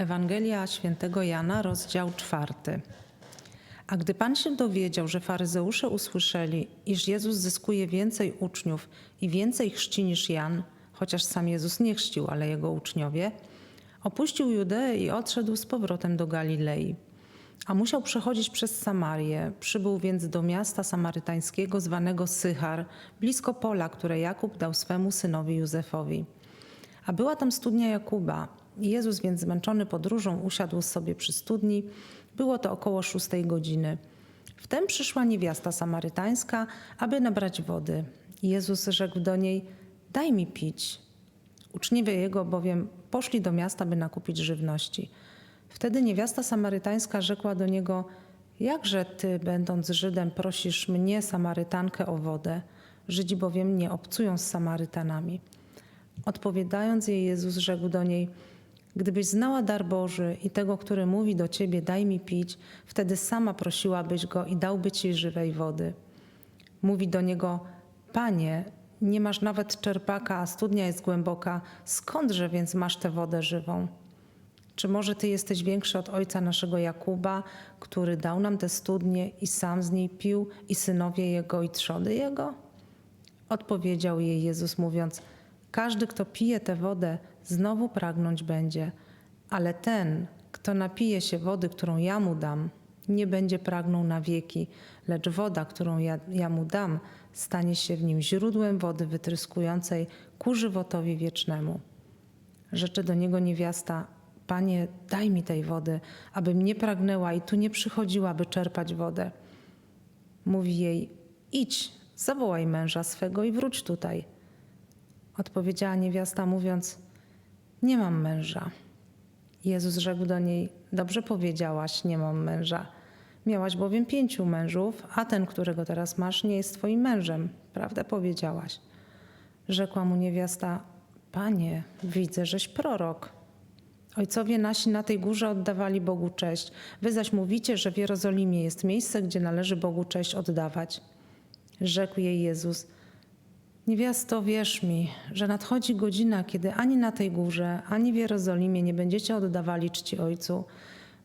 Ewangelia świętego Jana, rozdział czwarty. A gdy Pan się dowiedział, że faryzeusze usłyszeli, iż Jezus zyskuje więcej uczniów i więcej chrzci niż Jan, chociaż sam Jezus nie chrzcił, ale jego uczniowie, opuścił Judeę i odszedł z powrotem do Galilei. A musiał przechodzić przez Samarię. Przybył więc do miasta samarytańskiego zwanego Sychar, blisko pola, które Jakub dał swemu synowi Józefowi. A była tam studnia Jakuba. Jezus więc zmęczony podróżą usiadł sobie przy studni. Było to około szóstej godziny. Wtem przyszła niewiasta samarytańska, aby nabrać wody. Jezus rzekł do niej: Daj mi pić. Uczniowie jego bowiem poszli do miasta, by nakupić żywności. Wtedy niewiasta samarytańska rzekła do niego: Jakże ty, będąc Żydem, prosisz mnie, Samarytankę, o wodę? Żydzi bowiem nie obcują z Samarytanami. Odpowiadając jej, Jezus rzekł do niej: Gdybyś znała dar Boży i tego, który mówi do ciebie, daj mi pić, wtedy sama prosiłabyś go i dałby ci żywej wody. Mówi do niego: Panie, nie masz nawet czerpaka, a studnia jest głęboka, skądże więc masz tę wodę żywą? Czy może ty jesteś większy od ojca naszego Jakuba, który dał nam tę studnię i sam z niej pił, i synowie jego, i trzody jego? Odpowiedział jej Jezus, mówiąc: Każdy, kto pije tę wodę, znowu pragnąć będzie, ale ten, kto napije się wody, którą ja mu dam, nie będzie pragnął na wieki, lecz woda, którą ja, ja mu dam, stanie się w nim źródłem wody wytryskującej ku żywotowi wiecznemu. Rzeczy do niego niewiasta: Panie, daj mi tej wody, abym nie pragnęła i tu nie przychodziła, by czerpać wodę. Mówi jej: Idź, zawołaj męża swego i wróć tutaj. Odpowiedziała niewiasta, mówiąc: Nie mam męża. Jezus rzekł do niej: Dobrze powiedziałaś, nie mam męża. Miałaś bowiem pięciu mężów, a ten, którego teraz masz, nie jest twoim mężem. Prawdę powiedziałaś. Rzekła mu niewiasta: Panie, widzę, żeś prorok. Ojcowie nasi na tej górze oddawali Bogu cześć. Wy zaś mówicie, że w Jerozolimie jest miejsce, gdzie należy Bogu cześć oddawać. Rzekł jej Jezus: Niewiasto, wierz mi, że nadchodzi godzina, kiedy ani na tej górze, ani w Jerozolimie nie będziecie oddawali czci Ojcu.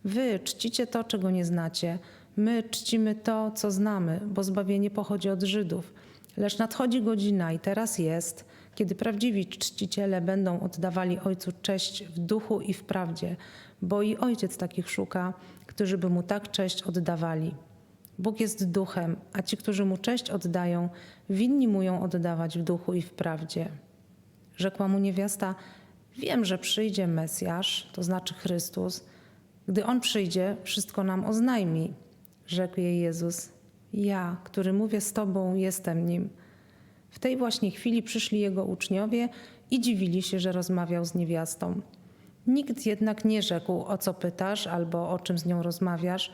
Wy czcicie to, czego nie znacie. My czcimy to, co znamy, bo zbawienie pochodzi od Żydów. Lecz nadchodzi godzina i teraz jest, kiedy prawdziwi czciciele będą oddawali Ojcu cześć w duchu i w prawdzie, bo i Ojciec takich szuka, którzy by Mu tak cześć oddawali. Bóg jest duchem, a ci, którzy mu cześć oddają, winni mu ją oddawać w duchu i w prawdzie. Rzekła mu niewiasta: Wiem, że przyjdzie Mesjasz, to znaczy Chrystus. Gdy on przyjdzie, wszystko nam oznajmi. Rzekł jej Jezus: Ja, który mówię z tobą, jestem nim. W tej właśnie chwili przyszli jego uczniowie i dziwili się, że rozmawiał z niewiastą. Nikt jednak nie rzekł, o co pytasz albo o czym z nią rozmawiasz.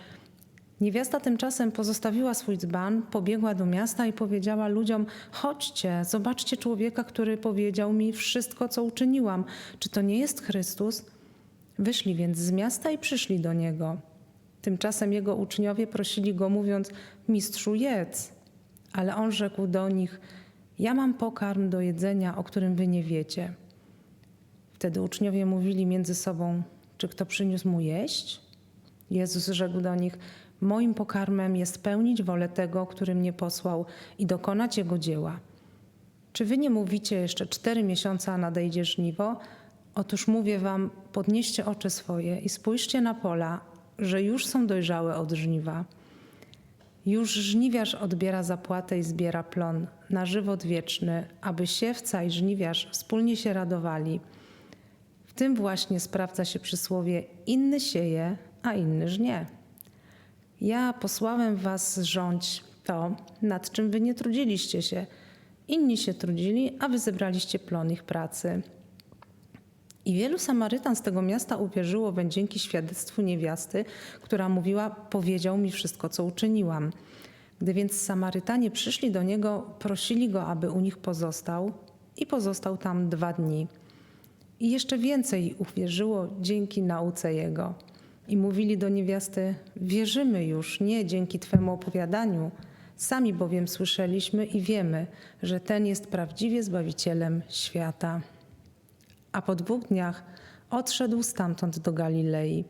Niewiasta tymczasem pozostawiła swój dzban, pobiegła do miasta i powiedziała ludziom: Chodźcie, zobaczcie człowieka, który powiedział mi wszystko, co uczyniłam. Czy to nie jest Chrystus? Wyszli więc z miasta i przyszli do niego. Tymczasem jego uczniowie prosili go, mówiąc: Mistrzu, jedz. Ale on rzekł do nich: Ja mam pokarm do jedzenia, o którym wy nie wiecie. Wtedy uczniowie mówili między sobą: Czy kto przyniósł mu jeść? Jezus rzekł do nich: Moim pokarmem jest pełnić wolę tego, który mnie posłał i dokonać jego dzieła. Czy wy nie mówicie jeszcze cztery miesiące, a nadejdzie żniwo? Otóż mówię wam: podnieście oczy swoje i spójrzcie na pola, że już są dojrzałe od żniwa. Już żniwiarz odbiera zapłatę i zbiera plon na żywot wieczny, aby siewca i żniwiarz wspólnie się radowali. W tym właśnie sprawdza się przysłowie: inny sieje, a inny żnie. Ja posłałem was rządź to, nad czym wy nie trudziliście się. Inni się trudzili, a wy zebraliście plon ich pracy. I wielu Samarytan z tego miasta uwierzyło weń dzięki świadectwu niewiasty, która mówiła: Powiedział mi wszystko, co uczyniłam. Gdy więc Samarytanie przyszli do niego, prosili go, aby u nich pozostał, i pozostał tam dwa dni. I jeszcze więcej uwierzyło dzięki nauce jego. I mówili do niewiasty: Wierzymy już, nie dzięki Twemu opowiadaniu. Sami bowiem słyszeliśmy i wiemy, że ten jest prawdziwie zbawicielem świata. A po dwóch dniach odszedł stamtąd do Galilei.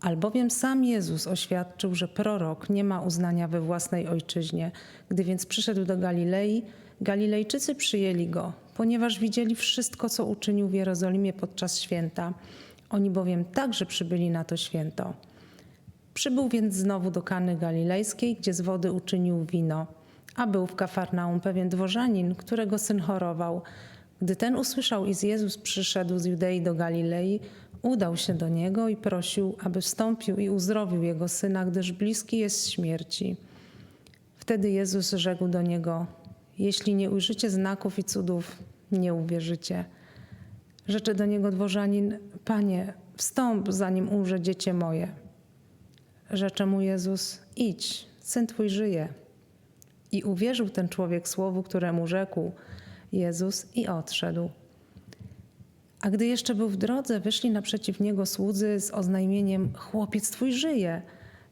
Albowiem sam Jezus oświadczył, że prorok nie ma uznania we własnej ojczyźnie. Gdy więc przyszedł do Galilei, Galilejczycy przyjęli go, ponieważ widzieli wszystko, co uczynił w Jerozolimie podczas święta. Oni bowiem także przybyli na to święto. Przybył więc znowu do Kany Galilejskiej, gdzie z wody uczynił wino. A był w Kafarnaum pewien dworzanin, którego syn chorował. Gdy ten usłyszał, iż Jezus przyszedł z Judei do Galilei, udał się do niego i prosił, aby wstąpił i uzdrowił jego syna, gdyż bliski jest śmierci. Wtedy Jezus rzekł do niego: Jeśli nie ujrzycie znaków i cudów, nie uwierzycie. Rzeczy do niego dworzanin: Panie, wstąp, zanim umrze dziecię moje. Rzecze mu Jezus: Idź, syn twój żyje. I uwierzył ten człowiek słowu, któremu rzekł Jezus i odszedł. A gdy jeszcze był w drodze, wyszli naprzeciw niego słudzy z oznajmieniem: Chłopiec twój żyje.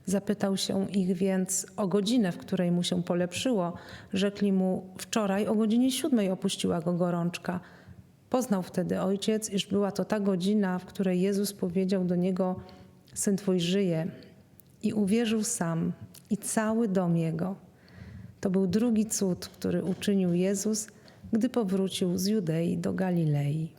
Zapytał się ich więc o godzinę, w której mu się polepszyło. Rzekli mu: Wczoraj o godzinie siódmej opuściła go gorączka. Poznał wtedy ojciec, iż była to ta godzina, w której Jezus powiedział do niego: Syn twój żyje. I uwierzył sam i cały dom jego. To był drugi cud, który uczynił Jezus, gdy powrócił z Judei do Galilei.